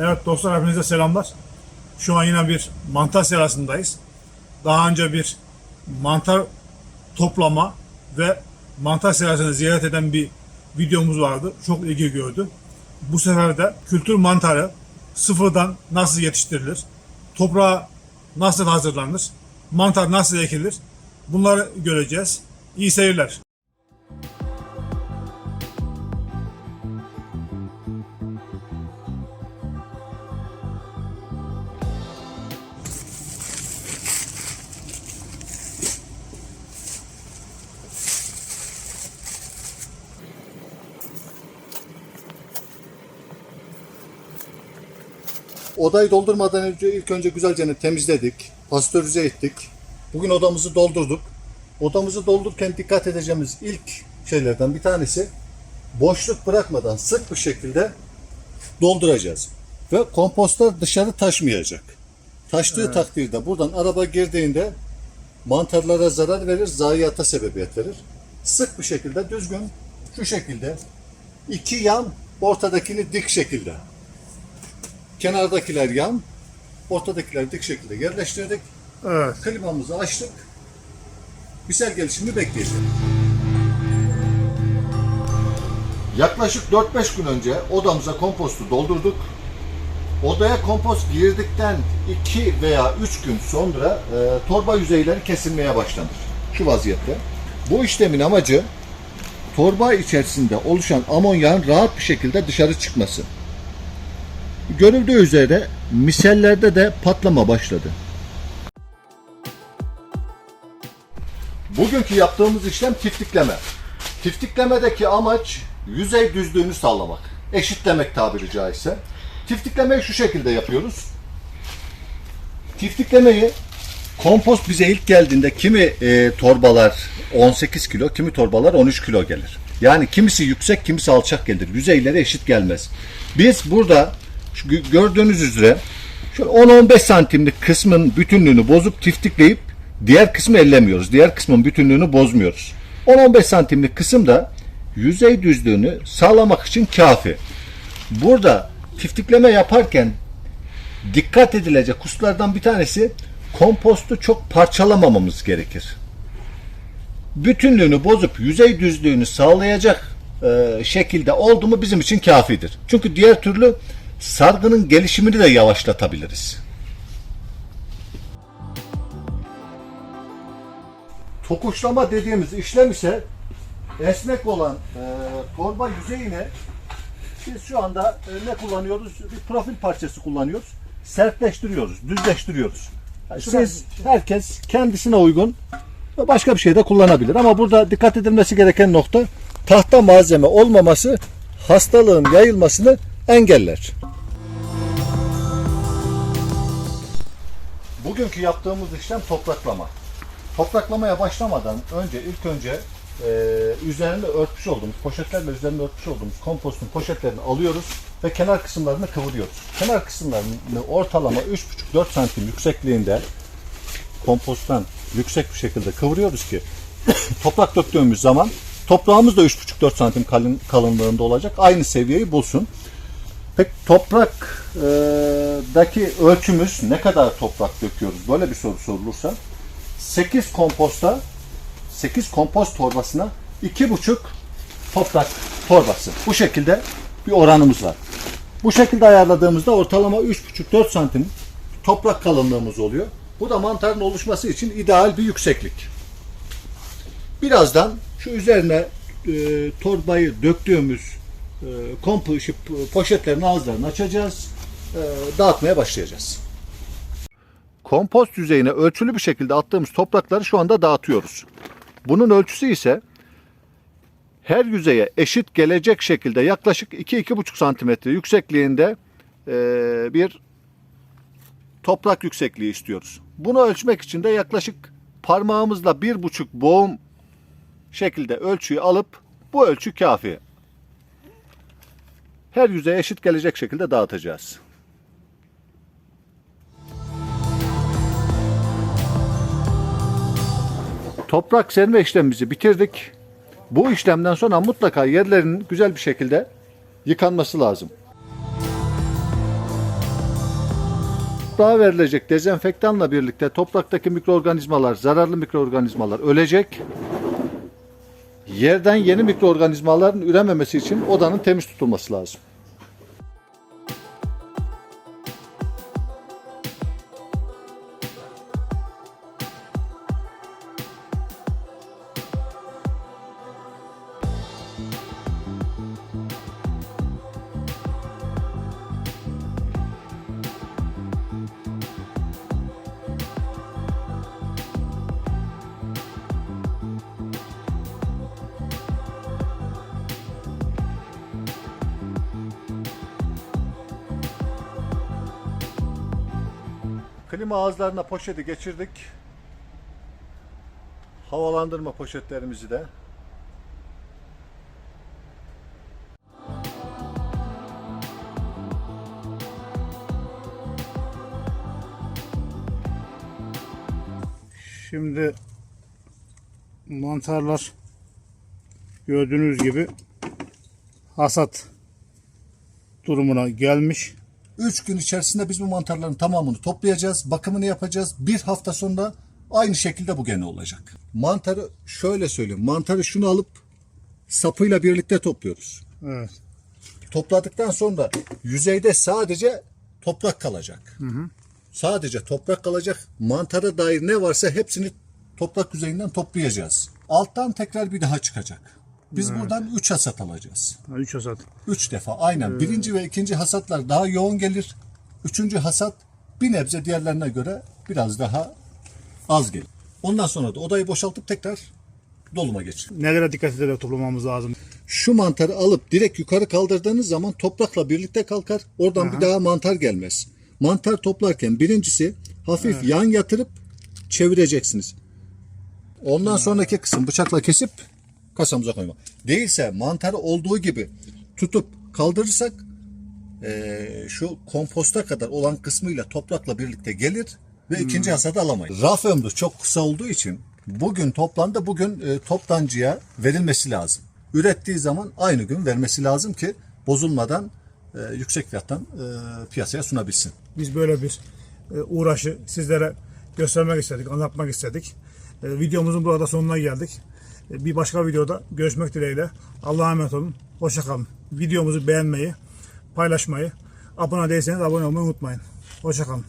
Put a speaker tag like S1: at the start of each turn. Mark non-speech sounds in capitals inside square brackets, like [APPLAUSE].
S1: Evet dostlar hepinize selamlar. Şu an yine bir mantar serasındayız. Daha önce bir mantar toplama ve mantar serasını ziyaret eden bir videomuz vardı. Çok ilgi gördü. Bu sefer de kültür mantarı sıfırdan nasıl yetiştirilir? Toprağa nasıl hazırlanır? Mantar nasıl ekilir? Bunları göreceğiz. İyi seyirler.
S2: Odayı doldurmadan önce ilk önce güzelce temizledik, pastörize ettik. Bugün odamızı doldurduk. Odamızı doldururken dikkat edeceğimiz ilk şeylerden bir tanesi boşluk bırakmadan sık bir şekilde dolduracağız. Ve kompostlar dışarı taşmayacak. Taştığı takdirde buradan araba girdiğinde mantarlara zarar verir, zayiata sebebiyet verir. Sık bir şekilde düzgün şu şekilde iki yan ortadakini dik şekilde Kenardakiler yan, ortadakiler dik şekilde yerleştirdik.
S1: Evet.
S2: Klimamızı açtık. Bisel gelişimi bekleyeceğiz. Yaklaşık 4-5 gün önce odamıza kompostu doldurduk. Odaya kompost girdikten 2 veya 3 gün sonra e, torba yüzeyleri kesilmeye başlanır. Şu vaziyette. Bu işlemin amacı torba içerisinde oluşan amonyağın rahat bir şekilde dışarı çıkması. Görüldüğü üzere misellerde de patlama başladı. Bugünkü yaptığımız işlem tiftikleme. Tiftiklemedeki amaç yüzey düzlüğünü sağlamak. Eşitlemek tabiri caizse. Tiftiklemeyi şu şekilde yapıyoruz. Tiftiklemeyi kompost bize ilk geldiğinde kimi e, torbalar 18 kilo, kimi torbalar 13 kilo gelir. Yani kimisi yüksek, kimisi alçak gelir. Yüzeyleri eşit gelmez. Biz burada gö- gördüğünüz üzere şöyle 10-15 santimlik kısmın bütünlüğünü bozup tiftikleyip diğer kısmı ellemiyoruz. Diğer kısmın bütünlüğünü bozmuyoruz. 10-15 santimlik kısım da yüzey düzlüğünü sağlamak için kafi. Burada tiftikleme yaparken dikkat edilecek hususlardan bir tanesi kompostu çok parçalamamamız gerekir. Bütünlüğünü bozup yüzey düzlüğünü sağlayacak e, şekilde oldu mu bizim için kafidir. Çünkü diğer türlü sargının gelişimini de yavaşlatabiliriz. Tokuşlama dediğimiz işlem ise esnek olan e, torba yüzeyine biz şu anda e, ne kullanıyoruz? Bir profil parçası kullanıyoruz. Sertleştiriyoruz, düzleştiriyoruz. Yani siz herkes kendisine uygun ve başka bir şey de kullanabilir. Ama burada dikkat edilmesi gereken nokta tahta malzeme olmaması hastalığın yayılmasını engeller. Bugünkü yaptığımız işlem topraklama. Topraklamaya başlamadan önce ilk önce e, üzerinde örtmüş olduğumuz poşetlerle üzerinde örtmüş olduğumuz kompostun poşetlerini alıyoruz ve kenar kısımlarını kıvırıyoruz. Kenar kısımlarını ortalama 3,5-4 santim yüksekliğinde komposttan yüksek bir şekilde kıvırıyoruz ki [COUGHS] toprak döktüğümüz zaman toprağımız da 3,5-4 santim kalın, kalınlığında olacak. Aynı seviyeyi bulsun. Peki topraktaki ölçümüz ne kadar toprak döküyoruz? Böyle bir soru sorulursa 8 komposta 8 kompost torbasına 2,5 toprak torbası. Bu şekilde bir oranımız var. Bu şekilde ayarladığımızda ortalama 3,5-4 santim toprak kalınlığımız oluyor. Bu da mantarın oluşması için ideal bir yükseklik. Birazdan şu üzerine e, torbayı döktüğümüz e, kompo, şu poşetlerin ağızlarını açacağız. E, dağıtmaya başlayacağız. Kompost yüzeyine ölçülü bir şekilde attığımız toprakları şu anda dağıtıyoruz. Bunun ölçüsü ise her yüzeye eşit gelecek şekilde yaklaşık 2-2,5 santimetre yüksekliğinde e, bir toprak yüksekliği istiyoruz. Bunu ölçmek için de yaklaşık parmağımızla bir buçuk boğum şekilde ölçüyü alıp bu ölçü kafi. Her yüzeye eşit gelecek şekilde dağıtacağız. Toprak serme işlemimizi bitirdik. Bu işlemden sonra mutlaka yerlerinin güzel bir şekilde yıkanması lazım. toprağa verilecek dezenfektanla birlikte topraktaki mikroorganizmalar, zararlı mikroorganizmalar ölecek. Yerden yeni mikroorganizmaların ürememesi için odanın temiz tutulması lazım. Klima ağızlarına poşeti geçirdik. Havalandırma poşetlerimizi de.
S1: Şimdi mantarlar gördüğünüz gibi hasat durumuna gelmiş.
S2: 3 gün içerisinde biz bu mantarların tamamını toplayacağız. Bakımını yapacağız. Bir hafta sonra aynı şekilde bu gene olacak. Mantarı şöyle söyleyeyim. Mantarı şunu alıp sapıyla birlikte topluyoruz.
S1: Evet.
S2: Topladıktan sonra yüzeyde sadece toprak kalacak. Sadece toprak kalacak. Mantara dair ne varsa hepsini toprak yüzeyinden toplayacağız. Alttan tekrar bir daha çıkacak. Biz buradan 3 hasat alacağız.
S1: 3 hasat.
S2: 3 defa aynen. Birinci ve ikinci hasatlar daha yoğun gelir. Üçüncü hasat bir nebze diğerlerine göre biraz daha az gelir. Ondan sonra da odayı boşaltıp tekrar doluma geçir.
S1: Nelere dikkat ederek toplamamız lazım?
S2: Şu mantarı alıp direkt yukarı kaldırdığınız zaman toprakla birlikte kalkar. Oradan bir daha mantar gelmez. Mantar toplarken birincisi hafif yan yatırıp çevireceksiniz. Ondan sonraki kısım bıçakla kesip kasamıza koyma. Değilse mantarı olduğu gibi tutup kaldırırsak eee, şu komposta kadar olan kısmıyla toprakla birlikte gelir ve ikinci hasadı alamayız. Raf ömrü çok kısa olduğu için bugün toplandı bugün e, toptancıya verilmesi lazım. Ürettiği zaman aynı gün vermesi lazım ki bozulmadan e, yüksek fiyattan e, piyasaya sunabilsin.
S1: Biz böyle bir e, uğraşı sizlere göstermek istedik, anlatmak istedik. E, Videomuzun burada sonuna geldik. E, Bir başka videoda görüşmek dileğiyle. Allah'a emanet olun. Hoşça kalın. Videomuzu beğenmeyi, paylaşmayı, abone değilseniz abone olmayı unutmayın. Hoşça kalın.